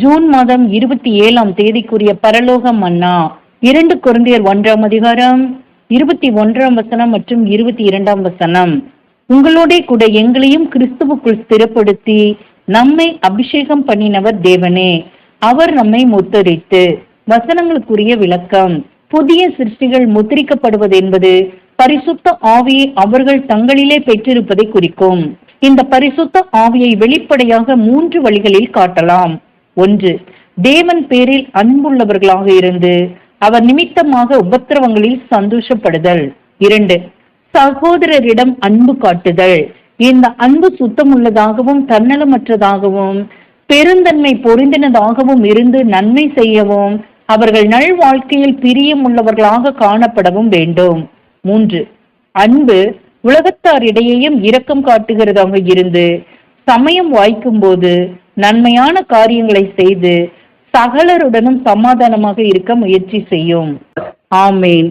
June மாதம் இருபத்தி ஏழாம் தேதிக்குரிய பரலோக மன்னா. இரண்டு குருந்தியர் ஒன்றாம் அதிகாரம் இருபத்தி ஒன்றாம் வசனம் மற்றும் இருபத்தி இரண்டாம் வசனம். உங்களோட கூட எங்களையும் கிறிஸ்துவுக்குள் ஸ்திரப்படுத்தி நம்மை அபிஷேகம் பண்ணினவர் தேவனே. அவர் நம்மை முத்தரித்து. வசனங்களுக்குரிய விளக்கம். புதிய சிருஷ்டிகள் முத்திரிக்கப்படுவது என்பது பரிசுத்த ஆவியை அவர்கள் தங்களிலே பெற்றிருப்பதை குறிக்கும். இந்த பரிசுத்த ஆவியை வெளிப்படையாக மூன்று வழிகளில் காட்டலாம். ஒன்று தேவன் பேரில் அன்புள்ளவர்களாக இருந்து அவர் நிமித்தமாக உபத்திரவங்களில் சந்தோஷப்படுதல். இரண்டு சகோதரரிடம் அன்பு காட்டுதல். இந்த அன்பு சுத்தமுள்ளதாகவும் தன்னலமற்றதாகவும் பெருந்தன்மை பொருந்தினதாகவும் இருந்து நன்மை செய்யவும் அவர்கள் நல் வாழ்க்கையில் பிரியமுள்ளவர்களாக காணப்படவும் வேண்டும். மூன்று அன்பு உலகத்தாரிடையேயும் இரக்கம் காட்டுகிறதாக இருந்து சமயம் வாய்க்கும் போது நன்மையான காரியங்களை செய்து சகலருடனும் சமாதானமாக இருக்க முயற்சி செய்யும். ஆமேன்.